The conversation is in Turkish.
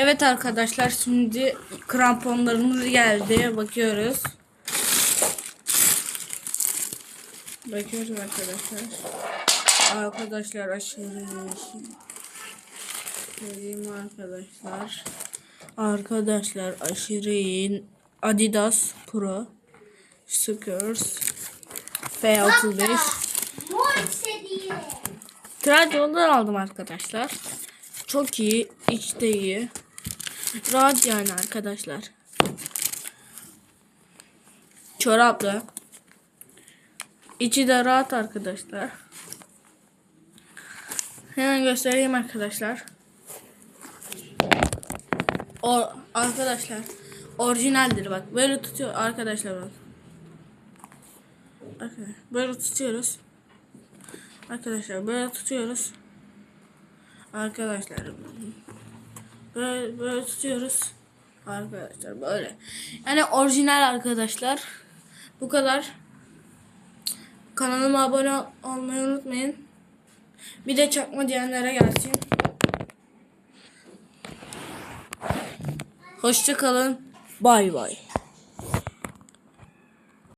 Evet arkadaşlar şimdi kramponlarımız geldi. Bakıyoruz. Bakıyoruz arkadaşlar. Arkadaşlar aşırı Vereyim arkadaşlar. Arkadaşlar aşırı iyi. Adidas Pro Skurs F35 Mor istediği. Trendyol'dan aldım arkadaşlar. Çok iyi. içte iyi. Rahat yani arkadaşlar. Çoraplı. İçi de rahat arkadaşlar. Hemen göstereyim arkadaşlar. O arkadaşlar orijinaldir bak. Böyle tutuyor arkadaşlar bak. Bakın böyle tutuyoruz. Arkadaşlar böyle tutuyoruz. Arkadaşlar böyle, böyle tutuyoruz. Arkadaşlar böyle. Yani orijinal arkadaşlar. Bu kadar. Kanalıma abone ol- olmayı unutmayın. Bir de çakma diyenlere gelsin. Hoşça kalın. Bay bay.